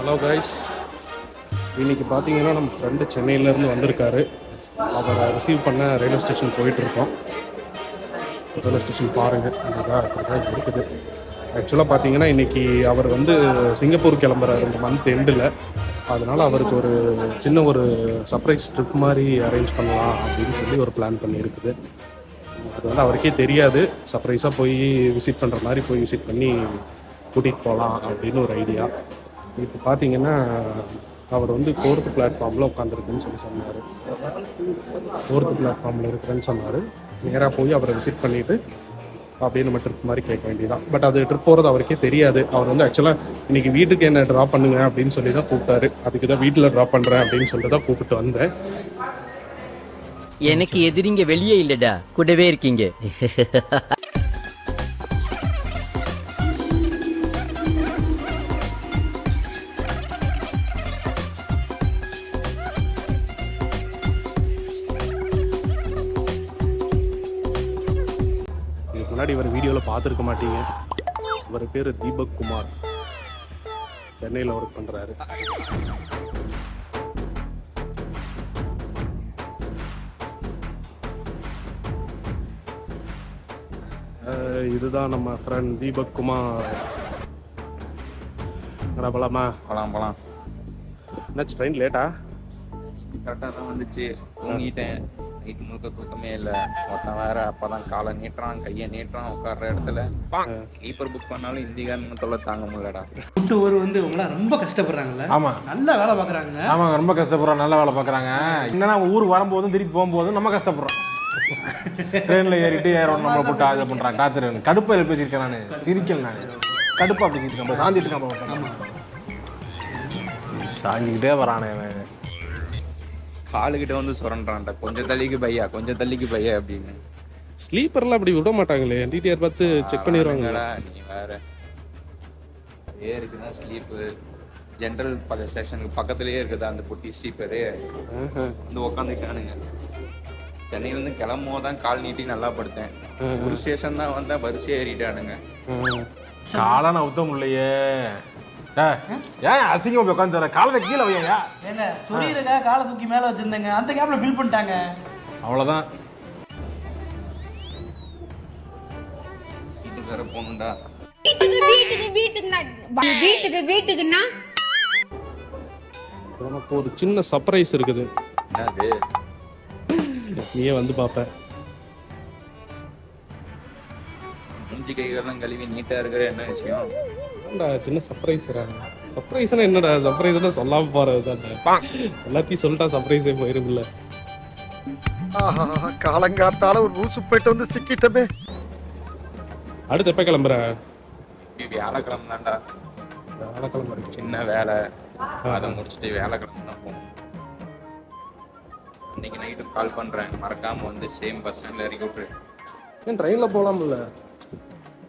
Hello guys இன்னைக்கு பார்த்தீங்கன்னா நம்ம ஃப்ரெண்டு சென்னையிலேருந்து வந்திருக்காரு. அவரை ரிசீவ் பண்ண ரயில்வே ஸ்டேஷன் போயிட்டுருக்கோம் ரயில்வே ஸ்டேஷன் பாருங்கள் இதுதான் இப்படி தான் இருக்குது. ஆக்சுவலாக பார்த்தீங்கன்னா இன்றைக்கி அவர் வந்து சிங்கப்பூர் கிளம்புறாரு. இந்த மந்த் எண்டில் அதனால் அவருக்கு ஒரு சின்ன ஒரு சர்ப்ரைஸ் ட்ரிப் மாதிரி அரேஞ்ச் பண்ணலாம் அப்படின்னு சொல்லி ஒரு பிளான் பண்ணியிருக்குது. அது வந்து அவருக்கே தெரியாது. சர்ப்ரைஸாக போய் விசிட் பண்ணுற மாதிரி போய் விசிட் பண்ணி கூட்டிகிட்டு போகலாம் அப்படின்னு ஒரு ஐடியா இப்போ பார்த்தீங்கன்னா அவர் வந்து ஃபோர்த்து பிளாட்ஃபார்மில் உட்காந்துருக்குன்னு சொல்லி சொன்னார். ஃபோர்த்து பிளாட்ஃபார்மில் இருக்கிறேன்னு சொன்னார். நேராக போய் அவரை விசிட் பண்ணிவிட்டு அப்படியே நம்ம ட்ரிப் மாதிரி கேட்க வேண்டியதான் பட் அது ட்ரிப் போகிறது அவருக்கே தெரியாது. அவர் வந்து ஆக்சுவலாக இன்னைக்கு வீட்டுக்கு என்ன ட்ரா பண்ணுங்க? அப்படின்னு சொல்லி தான் கூப்பிட்டாரு. அதுக்கு தான் வீட்டில் ட்ரா பண்ணுறேன் அப்படின்னு சொல்லிட்டு தான் கூப்பிட்டு வந்தேன். எனக்கு எதிரிங்க வெளியே இல்லைடா. கூடவே இருக்கீங்க. பார்த்துருக்க மாட்டீங்க. இவர் பேர் தீபக் குமார். சென்னையில் ஒர்க் பண்ணுறாரு இதுதான் நம்ம ஃப்ரெண்ட் தீபக் குமார். போலாமா? போலாம் போலாம். என்னாச்சு ட்ரெயின் லேட்டா கரெக்டாக தான் வந்துச்சு. தூங்கிட்டேன். நைட் முழுக்க தூக்கமே இல்லை. ஒருத்தன் வேற அப்பதான் காலை நீட்டுறான் கையை நீட்டுறான் உட்கார்ற இடத்துல ஸ்லீப்பர் புக் பண்ணாலும் இந்திகாரன் தொல்லை தாங்க முடியலடா. ஃபுட்டு ஒரு வந்து உங்களாம் ரொம்ப கஷ்டப்படுறாங்கல்ல? ஆமா. நல்லா வேலை பார்க்குறாங்க. ஆமாங்க ரொம்ப கஷ்டப்படுறோம் நல்ல வேலை பார்க்குறாங்க. என்னன்னா ஊருக்கு வரும்போதும் திருப்பி போகும்போதும் நம்ம கஷ்டப்படுறோம். ட்ரெயினில் ஏறிட்டு ஏறணும் நம்மளை போட்டு அதை பண்ணுறாங்க டார்ச்சர் கடுப்பையில் பேசியிருக்கேன் நான். சிரிக்கல நான். கடுப்பாக பேசியிருக்கேன் அப்போ சாந்திட்டு இருக்கேன் சாஞ்சிக்கிட்டே வரானே அவன். காலுக்கிட்ட வந்து சுரண்டான்டா. கொஞ்சம் தள்ளிக்கு பையா கொஞ்சம் தள்ளிக்கு பையா அப்படின்னு. ஸ்லீப்பர்லாம் அப்படி விட மாட்டாங்களே. டிடிஆர் பார்த்து செக் பண்ணிடுவாங்க. அவனுங்கடா, நீ வேற. ஏருக்குதான் ஸ்லீப்பு ஜென்ரல் பக்க ஸ்டேஷனுக்கு பக்கத்துலயே இருக்குதா அந்த குட்டி ஸ்லீப்பரு வந்து உக்காந்துக்கானுங்க சென்னையிலேருந்து கிளம்பும் போது தான் கால் நீட்டி நல்லா படுத்தேன். ஒரு ஸ்டேஷன் தான் வந்தா வரிசையா ஏறிட்டானுங்க. காலை நான் உத்த முடியலையே. ஏய், ஏன் அசிங்கம் போய் உட்காந்து காலத்தை கீழே வையா ஏங்க சொரியருக்கா காலை தூக்கி மேலே வச்சிருந்தேங்க. அந்த கேப்ல பில் பண்ணிட்டாங்க. அவ்வளோதான் வீட்டுக்கு வேற போகணும்டா. வீட்டுக்கு வீட்டுக்கு வீட்டுக்குன்னா வீட்டுக்கு வீட்டுக்குன்னா நமக்கு ஒரு சின்ன சர்ப்ரைஸ் இருக்குது. என்னது? நீயே வந்து பார்ப்ப. மூஞ்சி கைகள்லாம் கழுவி நீட்டா இருக்கிற என்ன விஷயம்? சின்ன சர்ப்ரைஸ் சர்ப்ரைஸ்னா என்னடா? சர்ப்ரைஸ்னா சொல்லாம போறது தானே எல்லாத்தையும் சொல்லிட்டா சர்ப்ரைஸே போயிரும்ல. ஆஹா காலங்காத்தால ஒரு ரூசு போயிட்டு வந்து சிக்கிட்டமே. அடுத்து எப்ப கிளம்புற? வியாழக்கிழமை தான்டா வியாழக்கிழமை. இருக்கு சின்ன வேலை. அதை முடிச்சுட்டு வியாழக்கிழமை தான் போகணும். இன்னைக்கு நைட்டு கால் பண்றேன். மறக்காம வந்து சேம் பஸ் ஸ்டாண்ட்ல இறக்கி விட்டுரு. ஏன் ட்ரெயின்ல போலாம்ல?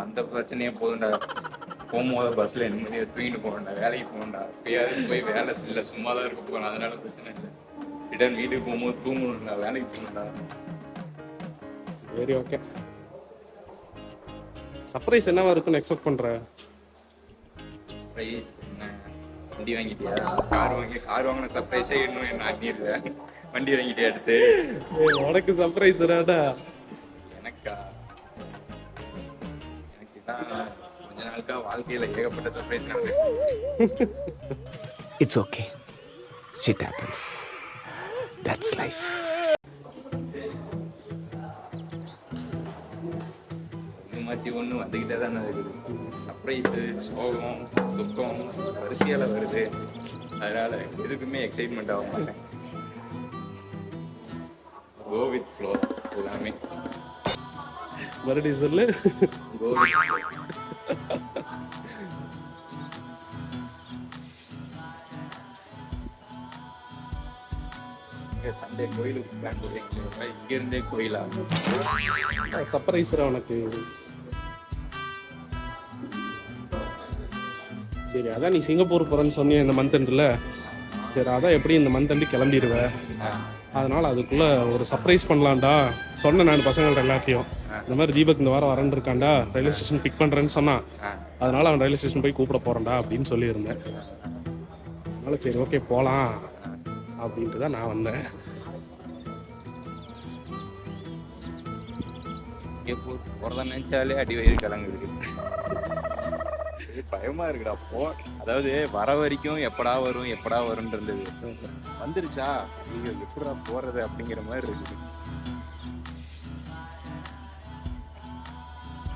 வந்த பிரச்சனையே போதும்டா. போகும்போது பஸ்ல நிம்மதியா தூங்கிட்டு போகணும்டா வேலைக்கு போகணும்டா. எப்பயாவது போய் வேலை இல்லை சும்மா தான் இருக்க போகணும் அதனால பிரச்சனை இல்லை. ரிட்டர்ன் வீட்டுக்கு போகும்போது தூங்கணும்டா வேலைக்கு போகணும்டா. சரி ஓகே சர்ப்ரைஸ் என்னவா இருக்குன்னு எக்ஸ்பெக்ட் பண்ற? சர்ப்ரைஸ் என்ன? வண்டி வாங்கிட்டியா? கார் வாங்கி கார் வாங்கின சர்ப்ரைஸே இன்னும் என்ன ஆகிடல வண்டி வாங்கிட்டியா அடுத்து ஏய், உனக்கு சர்ப்ரைஸ் என்னடா? நாளுக்கா வாழ்க்கையில ஏகப்பட்ட சர்ப்ரைஸ் நடந்து It's okay. Shit happens. That's life. இது மாற்றி ஒன்று வந்துக்கிட்டே தானே இருக்குது. சர்ப்ரைஸு சோகம் துக்கம் வரிசையால் வருது. அதனால எதுக்குமே எக்ஸைட்மெண்ட் ஆக மாட்டேன். கோ வித் ஃப்ளோ எல்லாமே. மறுபடியும் சொல்லு. கோ வித் ஃப்ளோ சண்டே கோயிலுக்கு பிளான் போடுறீங்க இங்க இருந்தே கோயிலா? சர்ப்ரைஸ் உனக்கு. சரி அதான் நீ சிங்கப்பூர் போறேன்னு சொன்னிய இந்த மந்த் எண்டில் சரி அதான் எப்படி இந்த மந்த் எண்டு கிளம்பிடுவ? அதனால அதுக்குள்ள ஒரு சர்ப்ரைஸ் பண்ணலாம்டா. சொன்னேன் நான் பசங்கள்ட்ட எல்லாத்தையும் இந்த மாதிரி தீபக் இந்த வாரம் வரேன் இருக்கான்டா. ரயில்வே ஸ்டேஷன் பிக் பண்றேன்னு சொன்னான். அதனால அவன் ரயில்வே ஸ்டேஷன் போய் கூப்பிட போறேன்டா அப்படின்னு சொல்லியிருந்தேன். அதனால சரி ஓகே போகலாம் அப்படின்ட்டு தான் நான் வந்தேன். போகிறதா நினைச்சாலே அடி வயிறு கலங்குது பயமா இருக்குடா போ. அதாவது வர வரைக்கும் எப்படா வரும் எப்படா வரும்னு இருந்தது வந்துருச்சா? நீங்க எப்படா போறது அப்படிங்கிற மாதிரி இருக்குது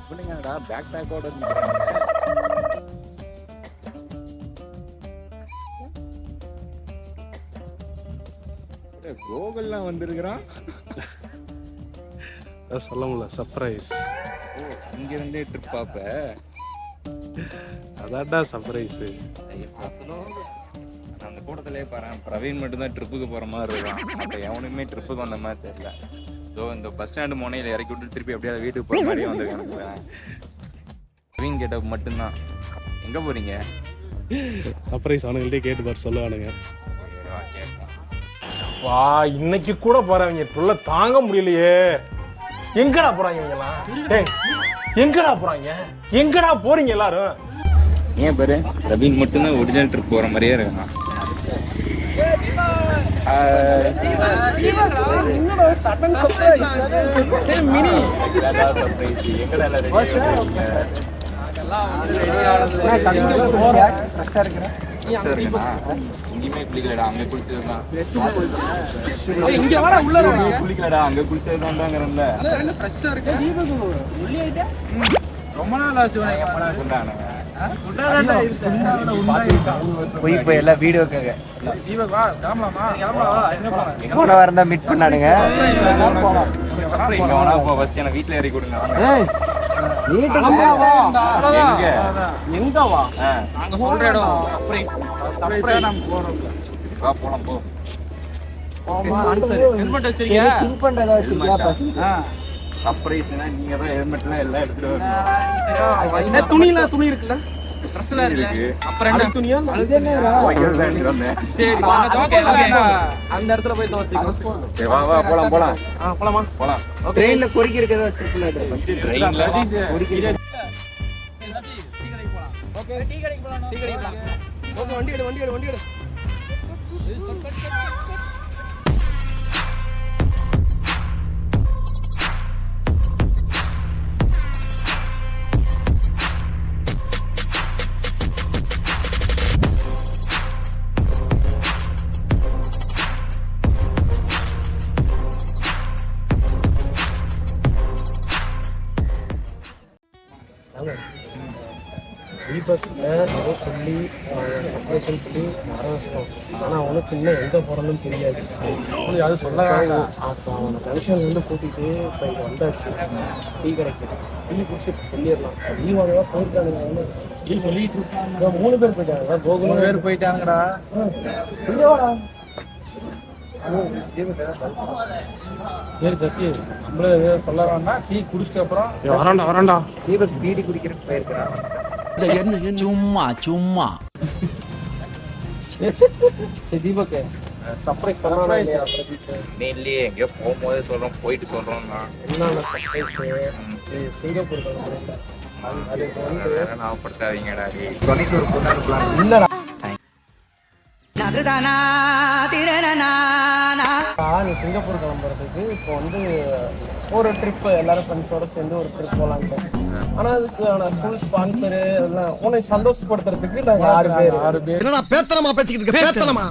அப்படிங்கடா பேக் பேக்கோட கோகுல்லாம் வந்திருக்கிறான். அதான் சொல்ல முடியல. சர்ப்ரைஸ் ஓ இங்க இருந்தே ட்ரிப் பாப்ப அதான்டா சர்ப்ரைஸு நான் அந்த கூட்டத்திலே பாறேன் பிரவீன் மட்டும் தான் ட்ரிப்புக்கு போற மாதிரி இருக்கான். அப்ப எவனுமே ட்ரிப்புக்கு வந்த மாதிரி தெரியல. ஸோ இந்த பஸ் ஸ்டாண்டு முனையில இறக்கி விட்டு திருப்பி அப்படியே வீட்டுக்கு போற மாதிரியே வந்திருக்கானுங்களேன் பிரவீன் கேட்டப் மட்டும்தான். எங்க போறீங்க? சர்ப்ரைஸ் அவனுங்கள்ட்டே கேட்டு பாரு சொல்லுவானுங்க. வா இன்னைக்கு கூட போறவங்க சொல்ல தாங்க முடியலையே எங்கடா போறாங்க இவங்கெல்லாம் டேய் எங்கடா போறாங்க எங்கடா போறீங்க எல்லாரும் ஏன் பாரு பிரவீன் மட்டும்தான் ஒரிஜினல் ட்ரிப் போற மாதிரியே இருக்கான் இங்கேயுமே குளிக்கலடா அங்க குளிச்சதுதான். குளிக்கலடா அங்க குளிச்சதுதான்ங்கிறல்ல ரொம்ப நாள் ஆச்சு சொன்னானுங்க போய் போய் எல்லாம் வீடியோக்காக போன வாரம் தான் மீட் பண்ணானுங்க வீட்ல ஏறி கொடுங்க. எங்க? எங்க வா? ஆ, அங்க சொல்ற இடம் போலாம் போ. ஹெல்மெட் வச்சிருக்கியா? சர்ப்ரைஸ்னா நீங்க தான் ஹெல்மெட்லாம் எல்லாம் எடுத்துட்டு வரணும். என்ன துணியில துணி இருக்குல்ல? இருக்கு. அப்புறம் என்ன? துணியா வந்தேன். சரி அந்த இடத்துல போய் துவச்சிக்கலாம் சரி வா வா போலாம் போலாம். போலாமா? போலாம். ட்ரெயின்ல பொறுக்கி இருக்கிறத வச்சிருக்கேன் ட்ரெயின்ல ஓகே டீ கடைக்கு போலாம். டீ கடைக்கு போலாம். ஓகே வண்டி எடு வண்டி எடு வண்டி எடு. சொல்லி சொல்லி ஆனால் அவனுக்கு இன்னும் எங்கே போகிறோன்னு தெரியாது அது சொல்ல அப்போ அவனை டென்ஷன் வந்து கூட்டிகிட்டு இப்போ இங்கே வந்தாச்சு டீ கிடைக்கும் டீ குடிச்சு சொல்லிடலாம் டீ வாங்கவா போயிருக்கானுங்க டீ சொல்லிட்டு இருக்காங்க மூணு பேர் போயிட்டாங்க கோகுல பேர் போயிட்டாங்கடா இங்கே சரி சசி நம்மளே சொல்ல வேண்டாம் டீ குடிச்சிட்டு அப்புறம் வராண்டா வராண்டா தீபக் பீடி குடிக்கிறதுக்கு போயிருக்கிறான் சும்மா சும்மா. சரி தீபக். சர்ப்ரைஸ் பிரதீப். நீ இல்லையே எங்கேயோ போகும்போதே சொல்றோம் போயிட்டு என்னென்ன சர்ப்ரைஸ் சிங்கப்பூர் கிளம்புறேன். அதுக்கு வந்து வேற ஞாபகப்படுத்தாதீங்கடா டேய். துணைக்கு ஒரு பொண்ணு அனுப்பலாம் இல்லடா. நீ சிங்கப்பூர் கிளம்புறதுக்கு இப்போ வந்து ஒரு ட்ரிப் எல்லாரும் ஃப்ரெண்ட்ஸோட சேர்ந்து ஒரு ட்ரிப் போலான்ட்டு. ஆனா அதுக்கான ஃபுல் ஸ்பான்சரு எல்லாம் உன்னை சந்தோஷப்படுத்துறதுக்கு நாங்க ஆறு பேர். ஆறு பேர். என்னடா பேத்தனமா பேசிக்கிட்டு பேத்தனமா.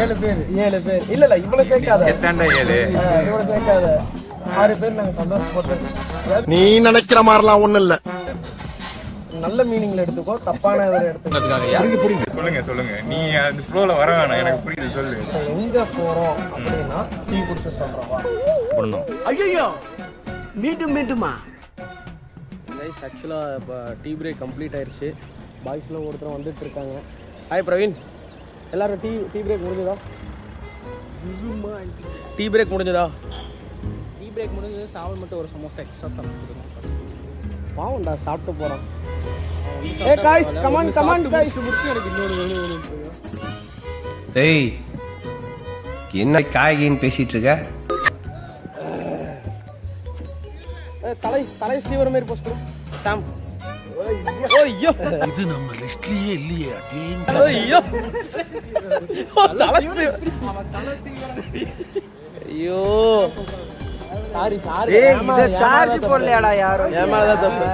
ஏழு பேர். ஏழு பேர். இல்ல இல்ல இவ்வளவு சேர்க்காத. ஏழு? ஆ, இவ்வளவு சேர்க்காத. ஆறு பேர் நாங்க சந்தோஷப்படுறது நீ நினைக்கிற மாதிரிலாம் ஒண்ணு இல்ல. நல்ல மீனிங்ல எடுத்துக்கோ தப்பான எடுத்துக்கோ. சொல்லுங்க சொல்லுங்க. நீ அந்த ஃப்ளோல வர வேணாம். எனக்கு புரியுது சொல்லு. எங்க போறோம் அப்படின்னா டீ குடிச்சு சொல்றோம் ஐயோ மீண்டும் மீண்டுமா? கைஸ் ஆக்சுவலாக இப்போ டீ பிரேக் கம்ப்ளீட் ஆயிடுச்சு பாய்ஸ்லாம் ஒருத்தர் வந்துட்டு இருக்காங்க. ஹாய் பிரவீன் எல்லாரும் டீ டீ பிரேக் முடிஞ்சதா? டீ பிரேக் முடிஞ்சதா? டீ பிரேக் முடிஞ்சது சாவல் மட்டும் ஒரு சமோசா எக்ஸ்ட்ரா சாப்பிட்டுருக்கோம் பாவம்டா சாப்பிட்டு போகிறோம் hey guys come on come on guys முடிச்சு எனக்கு இன்னொரு டேய் என்ன காய்கின்னு பேசிட்டு இருக்க? தலை தலை சீவர மாதிரி போஸ்ட் கொடு சாம் ஐயோ. இது நம்ம லிஸ்ட்லயே இல்லையே ஐயோ. தலசு ஐயோ. சாரி சாரி ஏய் இத சார்ஜ் போடலையாடா யாரும் என் மேல தான் தப்பு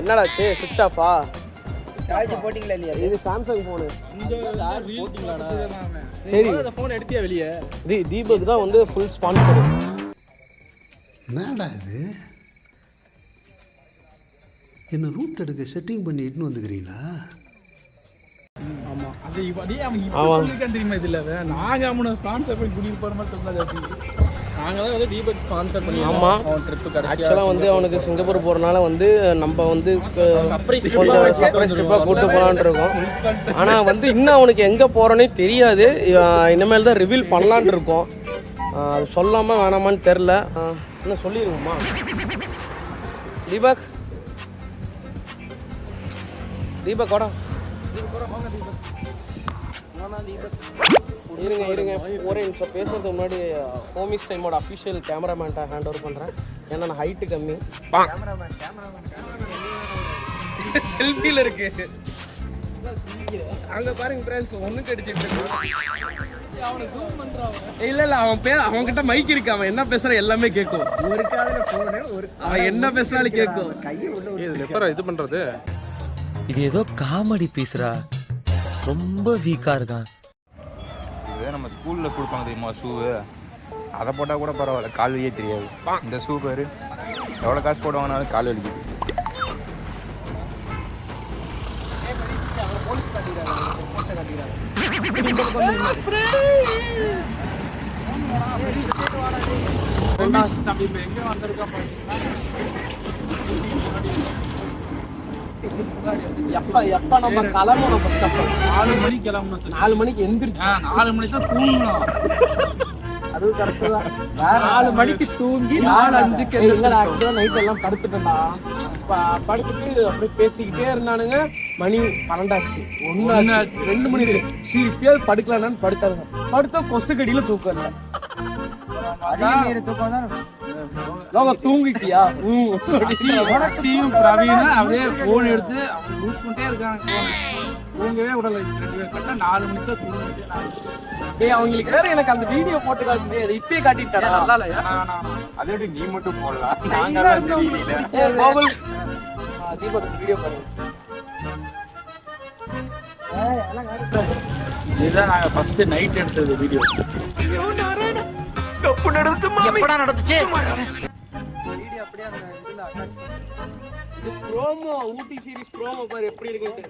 என்னடா சே சுவிட்ச் ஆஃபா சார்ஜ் போட்டீங்களா இல்லையா? இது சாம்சங் போனு சரி. ஃபோன் எடுத்தியா வெளியே? தி தீபக் தான் வந்து ஃபுல் ஸ்பான்சர் என்னடா இது? என்ன ரூட் எடுக்க செட்டிங் பண்ணி இட்டுன்னு வந்துக்கிறீங்களா? ஆமாம் தெரியுமா இதுல? நாங்க அவனை ஸ்பான்சர் பண்ணி கூட்டிட்டு போற மாதிரி சொன்னது நாங்க தான் வந்து தீபக் ஸ்பான்சர் பண்ணி ஆமாம் அவன் ட்ரிப்பு ஆக்சுவலாக வந்து அவனுக்கு சிங்கப்பூர் போகிறனால வந்து நம்ம வந்து கொஞ்சம் சர்ப்ரைஸ் ட்ரிப்பாக கூட்டு போகலான்ட்டு இருக்கோம். ஆனால் வந்து இன்னும் அவனுக்கு எங்கே போகிறோன்னே தெரியாது. இனிமேல் தான் ரிவீல் பண்ணலான்ட்டு இருக்கோம். அது சொல்லாமல் வேணாமான்னு தெரில என்ன சொல்லிடுவோமா? தீபக்? தீபக் வாடா இருங்க இருங்க. ஒரே நிமிஷம். பேசுறதுக்கு முன்னாடி ஹோமிஸ் டைமோட அஃபிஷியல் கேமராமேன்ட்ட ஹேண்ட் ஓவர் பண்ணுறேன் ஏன்னா நான் ஹைட்டு கம்மி. செல்ஃபியில் இருக்கு. அங்க பாருங்க ஃப்ரெண்ட்ஸ் ஒண்ணு கடிச்சிட்டு இல்ல இல்ல அவன் பே அவன் கிட்ட மைக் இருக்கு. அவன் என்ன பேசுற எல்லாமே கேட்கும் ஒரு காதுல போனு ஒரு அவன் என்ன பேசுறாலும் கேட்கும் கையை இது பண்றது? இது ஏதோ காமெடி பீஸ்ரா. ரொம்ப வீக்கா இருக்கான். இதே நம்ம ஸ்கூலில் கொடுப்பாங்க தெரியுமா ஷூவு அதை போட்டால் கூட பரவாயில்ல கால் வலியே தெரியாது. இந்த ஷூ பேர். எவ்வளோ காசு போடுவாங்கனாலும் கால் வலிக்குது. எப்ப எப்ப நம்ம கிளம்பணும் ஃபர்ஸ்ட் ஆஃப் நாலு மணிக்கு கிளம்பணும் நாலு மணிக்கு எந்திரிச்சு. நாலு மணிக்கு தான் தூங்கணும். அது கரெக்ட் தான். நாலு மணிக்கு தூங்கி நாலு அஞ்சுக்கு இல்லடா ஆக்சுவலாக நைட் எல்லாம் படுத்துட்டேன்டா. படுத்துட்டு அப்படியே பேசிக்கிட்டே இருந்தானுங்க. மணி பன்னெண்டாச்சு. ஒன்று ஆச்சு ரெண்டு மணி இருக்கு சரி பேர் படுக்கலான்னு படுத்தாங்க. படுத்தா கொசு கடியில தூக்கம் தூங்கிட்டியா? ம். சியும் பிரவீன் அப்படியே போன் எடுத்து பண்ணிட்டே இருக்காங்க. தூங்கவே விடல. ரெண்டு பேர் கரெக்டாக நாலு மணிக்கு தூங்கிட்டு டேய் அவங்களுக்கு வேற எனக்கு அந்த வீடியோ போட்டு அதை இப்பயே காட்டிட்டாடா நல்லா இல்லையா? அதை நீ மட்டும் போடலாம் ஏய், கோகுல். ஆ, தீபக் வீடியோ பாருங்க இதுதான் நாங்கள் ஃபர்ஸ்ட் நைட் எடுத்தது வீடியோ. இது ப்ரோமோ ஊட்டி சீரிஸ் ப்ரோமோ பாரு எப்படி இருக்குன்னு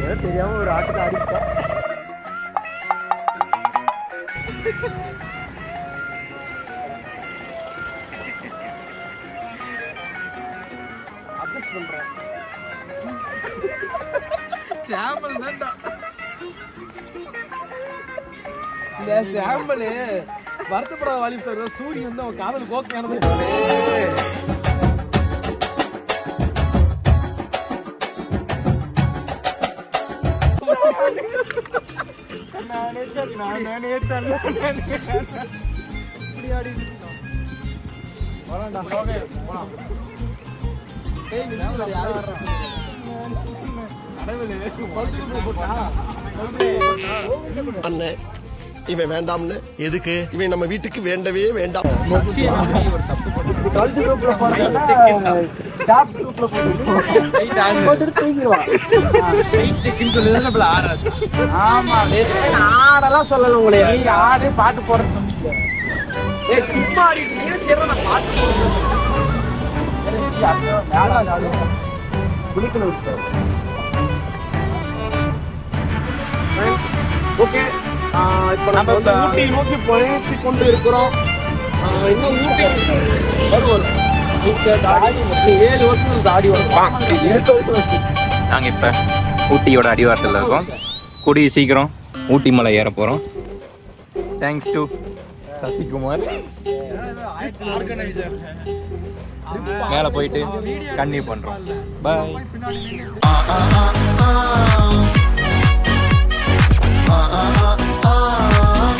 ஏதோ தெரியாம ஒரு ஆட்டுக்கு ஆடிட்டேன் இந்த சாம்பல் வருத்தப்படாத வாலிபு சார் சூரியன் வந்து அவன் காதல் கோக்கையானது அண்ணே இவன் வேண்டாம்னு. எதுக்கு? இவன் நம்ம வீட்டுக்கு வேண்டவே வேண்டாம். ஆடெல்லாம் சொல்லல உங்களை. ஆடு பாட்டு ஏய் சும்மா பாட்டு போடுறேன் ஓகே இப்போ நம்ம வந்து ஊட்டி நோக்கி பயணித்து கொண்டு இருக்கிறோம் இன்னும் ஊட்டி வருவோம். ஏழு வருஷம் இந்த ஆடி வருஷம் நாங்கள் இப்போ ஊட்டியோட அடிவாரத்தில் இருக்கோம். கூடிய சீக்கிரம் ஊட்டி மலை ஏற போகிறோம் தேங்க்ஸ் டு சசிகுமார். மேலே போயிட்டு கன்னியூ பண்ணுறோம் பாய் uh, uh, uh, uh.